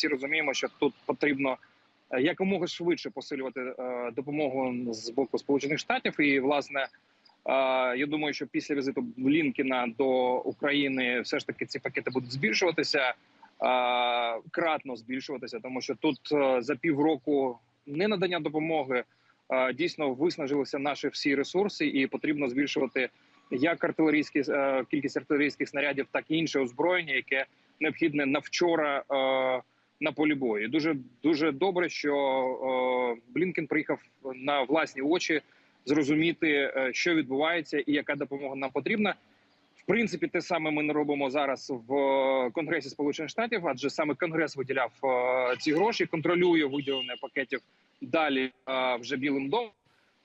всі розуміємо, що тут потрібно е, якомога швидше посилювати е, допомогу з боку Сполучених Штатів. І власне, е, я думаю, що після візиту Блінкіна до України все ж таки ці пакети будуть збільшуватися, кратно збільшуватися, тому що тут за півроку не надання допомоги дійсно виснажилися наші всі ресурси, і потрібно збільшувати як артилерійські кількість артилерійських снарядів, так і інше озброєння, яке необхідне на вчора на полі бою. Дуже дуже добре, що е, Блінкен приїхав на власні очі зрозуміти, е, що відбувається і яка допомога нам потрібна. В принципі, те саме ми не робимо зараз в е, Конгресі Сполучених Штатів, адже саме Конгрес виділяв е, ці гроші, контролює виділення пакетів далі е, вже білим домом.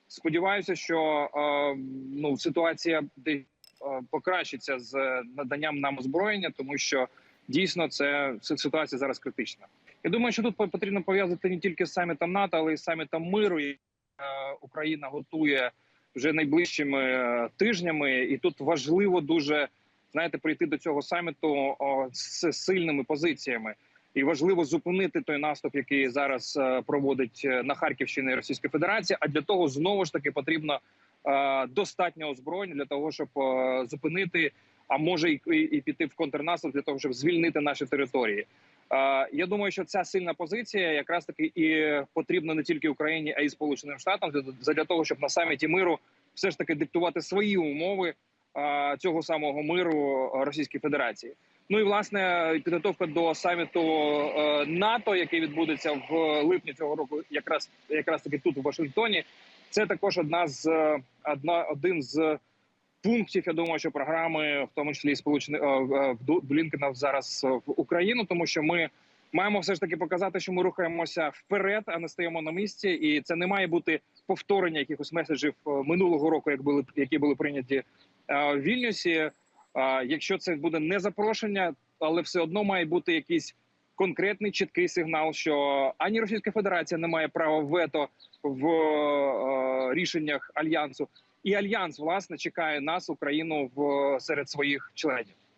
Сподіваюся, що е, ну ситуація де е, покращиться з наданням нам озброєння, тому що дійсно це ситуація зараз критична. Я думаю, що тут по- потрібно пов'язати не тільки з самітом НАТО, але й з самітом миру. який, е, Україна готує вже найближчими е, тижнями, і тут важливо дуже знаєте прийти до цього саміту з сильними позиціями. І важливо зупинити той наступ, який зараз е, проводить на Харківщині Російська Федерація. А для того знову ж таки потрібно достатньо озброєння для того, щоб зупинити, а може і, і, і піти в контрнаступ для того, щоб звільнити наші території. Я думаю, що ця сильна позиція якраз таки і потрібна не тільки Україні, а й Сполученим Штатам для, того, щоб на саміті миру все ж таки диктувати свої умови цього самого миру Російській Федерації. Ну і власне підготовка до саміту е, НАТО, який відбудеться в липні цього року, якраз якраз таки тут у Вашингтоні. Це також одна з е, одна один з пунктів. Я думаю, що програми, в тому числі і сполучених Блінкена зараз в Україну, тому що ми маємо все ж таки показати, що ми рухаємося вперед, а не стоїмо на місці, і це не має бути повторення якихось меседжів е, минулого року, як були які були прийняті е, в Вільнюсі. Якщо це буде не запрошення, але все одно має бути якийсь конкретний чіткий сигнал, що ані Російська Федерація не має права вето в е, рішеннях альянсу, і альянс власне чекає нас, Україну, в серед своїх членів.